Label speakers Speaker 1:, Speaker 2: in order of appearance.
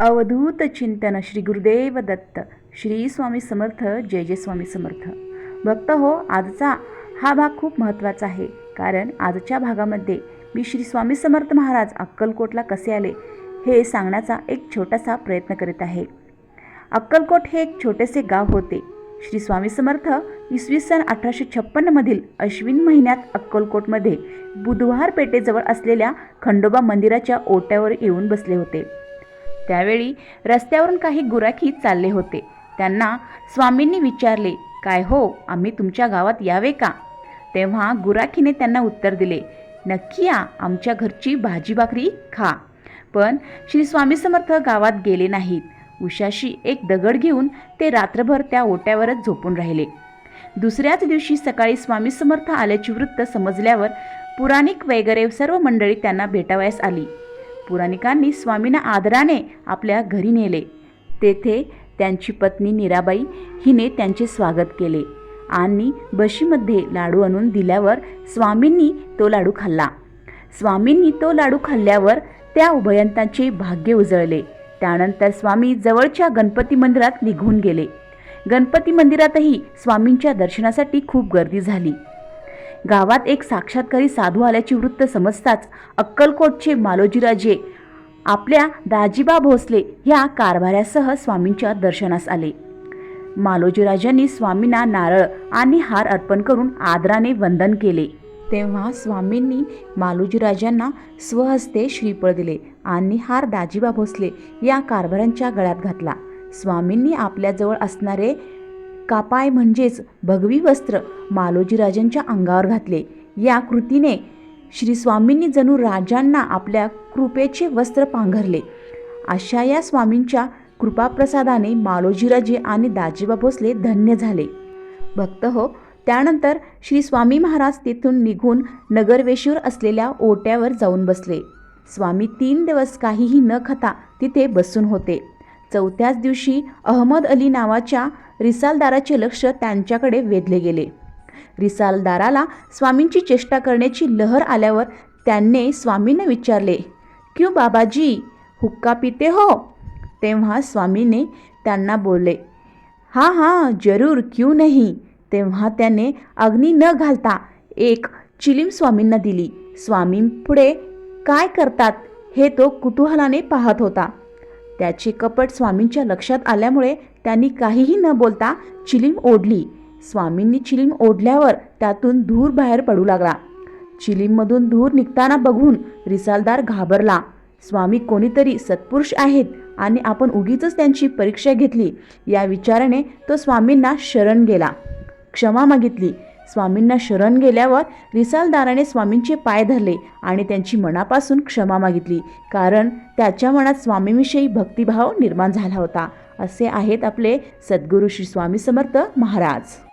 Speaker 1: अवधूत चिंतन श्री गुरुदेव दत्त श्री स्वामी समर्थ जय जय स्वामी समर्थ. भक्त हो आजचा हा भाग खूप महत्त्वाचा आहे. कारण आजच्या भागामध्ये मी श्री स्वामी समर्थ महाराज अक्कलकोटला कसे आले हे सांगण्याचा एक छोटासा प्रयत्न करीत आहे. अक्कलकोट हे एक छोटेसे गाव होते. श्री स्वामी समर्थ इसवी सन अठराशे छप्पन्नमधील अश्विन महिन्यात अक्कलकोटमध्ये बुधवार पेठेजवळ असलेल्या खंडोबा मंदिराच्या ओट्यावर येऊन बसले होते. त्यावेळी रस्त्यावरून काही गुराखी चालले होते. त्यांना स्वामींनी विचारले काय हो आम्ही तुमच्या गावात यावे का? तेव्हा गुराखीने त्यांना उत्तर दिले नक्की या आमच्या घरची भाजी भाकरी खा. पण श्री स्वामी समर्थ गावात गेले नाहीत. उशाशी एक दगड घेऊन ते रात्रभर त्या ओट्यावरच झोपून राहिले. दुसऱ्याच दिवशी सकाळी स्वामी समर्थ आल्याची वृत्त समजल्यावर पुराणिक वगैरे सर्व मंडळी त्यांना भेटावयास आली. पुराणिकांनी स्वामींना आदराने आपल्या घरी नेले. तेथे त्यांची पत्नी नीराबाई हिने त्यांचे स्वागत केले. आणि बशीमध्ये लाडू आणून दिल्यावर स्वामींनी तो लाडू खाल्ला. स्वामींनी तो लाडू खाल्ल्यावर त्या उभयंतांचे भाग्य उजळले. त्यानंतर स्वामी जवळच्या गणपती मंदिरात निघून गेले. गणपती मंदिरातही स्वामींच्या दर्शनासाठी खूप गर्दी झाली. गावात एक साक्षात्कारी साधू आल्याची वृत्त समजताच अक्कलकोटचे मालोजीराजे आपल्या दाजीबा भोसले या कारभाऱ्यासह स्वामींच्या दर्शनास आले. मालोजीराजांनी स्वामींना नारळ आणि हार अर्पण करून आदराने वंदन केले. तेव्हा स्वामींनी मालोजीराजांना स्वहस्ते श्रीफळ दिले आणि हार दाजीबा भोसले या कारभाऱ्यांच्या गळ्यात घातला. स्वामींनी आपल्याजवळ असणारे कापाय म्हणजेच भगवी वस्त्र मालोजीराजांच्या अंगावर घातले. या कृतीने श्री स्वामींनी जणू राजांना आपल्या कृपेचे वस्त्र पांघरले. अशा या स्वामींच्या कृपाप्रसादाने मालोजीराजे आणि दाजीबा भोसले धन्य झाले. भक्त हो त्यानंतर श्री स्वामी महाराज तेथून निघून नगरवेशीवर असलेल्या ओट्यावर जाऊन बसले. स्वामी तीन दिवस काहीही न खाता तिथे बसून होते. चौथ्याच दिवशी अहमद अली नावाच्या रिसालदाराचे लक्ष त्यांच्याकडे वेधले गेले. रिसालदाराला स्वामींची चेष्टा करण्याची लहर आल्यावर त्यांनी स्वामींना विचारले क्यू बाबाजी हुक्का पिते हो? तेव्हा स्वामीने त्यांना बोलले हां हां जरूर क्यू नाही. तेव्हा त्याने अग्नी न घालता एक चिलीम स्वामींना दिली. स्वामींपुढे काय करतात? हे तो कुतूहलाने पाहत होता. त्याचे कपट स्वामींच्या लक्षात आल्यामुळे त्यांनी काहीही न बोलता चिलीम ओढली. स्वामींनी चिलीम ओढल्यावर त्यातून धूर बाहेर पडू लागला. चिलीममधून धूर निघताना बघून रिसालदार घाबरला. स्वामी कोणीतरी सत्पुरुष आहेत आणि आपण उगीच त्यांची परीक्षा घेतली. या विचाराने तो स्वामींना शरण गेला. क्षमा मागितली. स्वामींना शरण गेल्यावर रिसालदाराने स्वामींचे पाय धरले आणि त्यांची मनापासून क्षमा मागितली कारण त्याच्या मनात स्वामीविषयी भक्तिभाव निर्माण झाला होता. असे आहेत आपले सद्गुरू श्री स्वामी समर्थ महाराज.